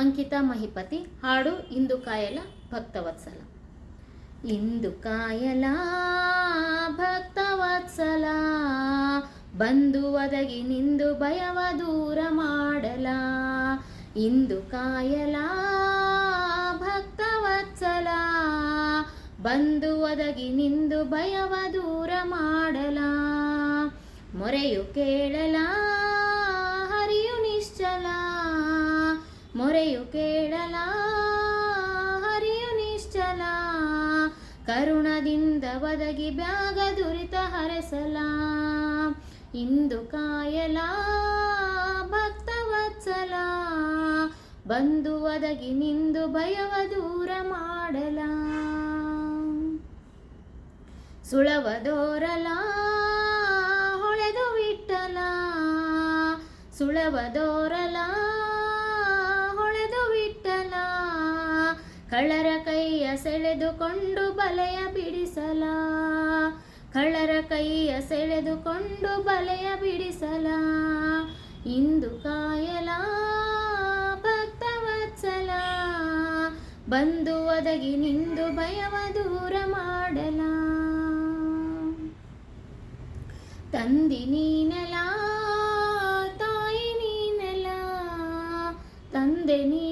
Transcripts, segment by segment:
ಅಂಕಿತಾ ಮಹಿಪತಿ, ಹಾಡು, ಇಂದು ಕಾಯಲ, ಭಕ್ತವತ್ಸಲ. ಇಂದು ಕಾಯಲ, ಭಕ್ತವತ್ಸಲ. ಬಂದು ಒದಗಿ ನಿಂದು ಭಯವ ದೂರ ಮಾಡಲ. ಇಂದು ಕಾಯಲ, ಭಕ್ತವತ್ಸಲ. ಬಂದು ಒದಗಿ ನಿಂದು ಭಯವ ದೂರ ಮಾಡಲ. ಮೊರೆಯು ಕೇಳಲ ಕರುಣದಿಂದ ಒದಗಿ ಬ್ಯಾಗ ದುರಿತ ಹರಸಲ. ಇಂದು ಕಾಯಲ ಭಕ್ತವತ್ಸಲ ಬಂದು ಒದಗಿ ನಿಂದು ಭಯವ ದೂರ ಮಾಡಲ. ಸುಳವದೋರಲ ಹೊಳೆದು ವಿಟ್ಟಲ ಸುಳವದೋರಲ ಹೊಳೆದು ಕಳ್ಳರ ಕೈಯ ಸೆಳೆದುಕೊಂಡು ಬಲೆಯ ಬಿಡಿಸಲ. ಕಳ್ಳರ ಕೈಯ ಸೆಳೆದುಕೊಂಡು ಬಲೆಯ ಬಿಡಿಸಲ. ಇಂದು ಕಾಯಲ ಭಕ್ತವತ್ಸಲ ಬಂದು ಒದಗಿ ನಿಂದು ಭಯವ ದೂರ ಮಾಡಲ. ತಂದಿ ನೀನಲ, ತಾಯಿ ನೀನಲ, ತಂದೆ ನೀನಲ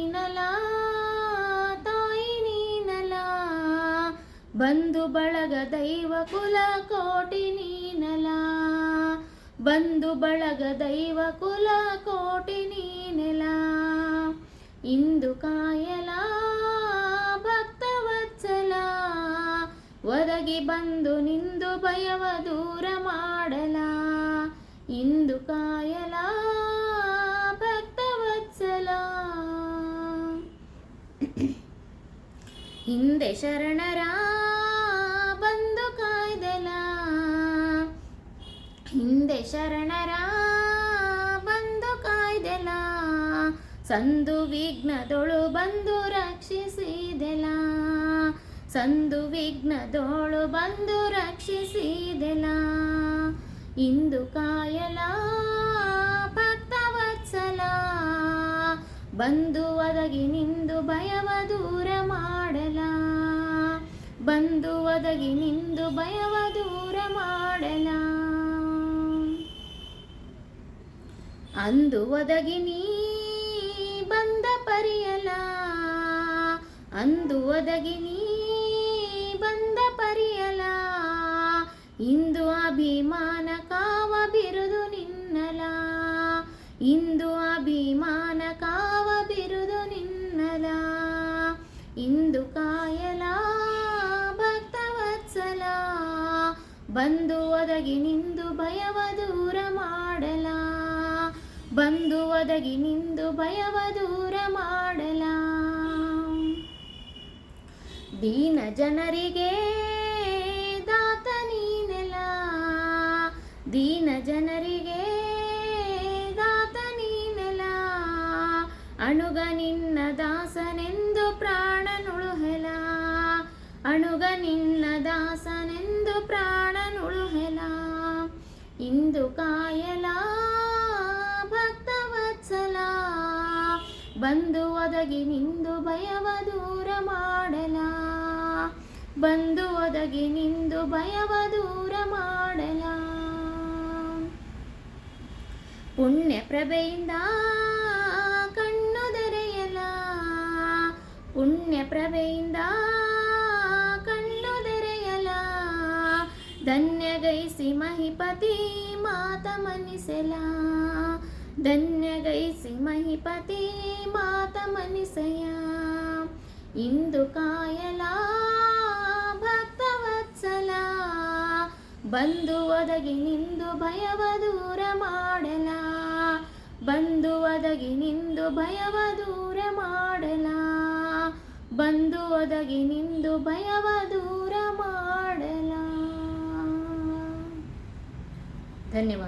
ಬಂಧು ಬಳಗ ದೈವ ಕುಲ ಕೋಟಿ ನೀನಲ. ಬಂಧು ಬಳಗ ದೈವ ಕುಲ ಕೋಟಿ ನೀನೆಲ. ಇಂದು ಕಾಯಲ ಭಕ್ತವತ್ಸಲ ಒದಗಿ ಬಂದು ನಿಂದು ಭಯವ ದೂರ ಮಾಡಲ. ಇಂದು ಕಾಯಲ ಭಕ್ತವತ್ಸಲ ಹಿಂದೆ ಶರಣರ ಶರಣರ ಬಂದು ಕಾಯ್ದೆಲ? ಸಂದು ವಿಘ್ನದೊಳು ಬಂದು ರಕ್ಷಿಸಿದೆಲ? ಸಂದು ವಿಘ್ನದೋಳು ಬಂದು ರಕ್ಷಿಸಿದೆಲ? ಇಂದು ಕಾಯಲ ಭಕ್ತವತ್ಸಲ ಬಂದು ಒದಗಿ ನಿಂದು ಭಯವ ದೂರ ಮಾಡಲ? ಬಂದು ಒದಗಿ ನಿಂದು ಭಯವ ದೂರ ಮಾಡಲ ಅಂದು ಒದಗಿ ನೀ ಬಂದ ಪರಿಯಲ ಅಂದು ಒದಗಿ ನೀ ಬಂದ ಪರಿಯಲ ಇಂದು ಅಭಿಮಾನ ಕಾವ ಬಿರುದು ನಿನ್ನಲ. ಇಂದು ಅಭಿಮಾನ ಕಾವ ಬಿರುದು ನಿನ್ನಲ. ಇಂದು ಕಾಯಲ ಭಕ್ತವತ್ಸಲ ಬಂದು ಒದಗಿ ನಿಂದು ಭಯವ ದೂರ ಮಾಡಲ. ಬಂದು ಒದಗಿ ನಿಂದು ಭಯವ ದೂರ ಮಾಡಲ. ದೀನ ಜನರಿಗೆ ದಾತ ನೀನೆಲ ದೀನ ಜನರಿಗೆ ದಾತ ನೀನೆಲ ಅಣುಗ ನಿನ್ನ ದಾಸನೆಂದು ಪ್ರಾಣನುಳುಹೆಲ ಅಣುಗ ನಿನ್ನ ದಾಸನೆಂದು ಪ್ರಾಣನುಳುಹೆಲ ಇಂದು ಕಾಯಲ ಬಂದು ಒದಗಿ ನಿಂದು ಭಯವ ದೂರ ಮಾಡಲ. ಬಂದು ಒದಗಿ ನಿಂದು ಭಯವ ದೂರ ಮಾಡಲ. ಪುಣ್ಯ ಪ್ರಭೆಯಿಂದ ಕಣ್ಣು ತೆರೆಯಲ. ಪುಣ್ಯ ಪ್ರಭೆಯಿಂದ ಕಣ್ಣು ತೆರೆಯಲ. ಧನ್ಯಗೈಸಿ ಮಹಿಪತಿ ಮಾತ ಮನಿಸಲ ಧನ್ಯಗೈಸಿ ಮಹಿಪತಿ ಮನಿಸಯ ಇಂದು ಕಾಯಲ, ಭಕ್ತವತ್ಸಲ. ಬಂದು ಒದಗಿ ನಿಂದು ಭಯವ ದೂರ ಮಾಡಲ. ಬಂದು ಒದಗಿ ನಿಂದು ಭಯವ ದೂರ ಮಾಡಲ. ಬಂದು ಒದಗಿ ನಿಂದು ಭಯವ ದೂರ ಮಾಡಲ. ಧನ್ಯವಾದ.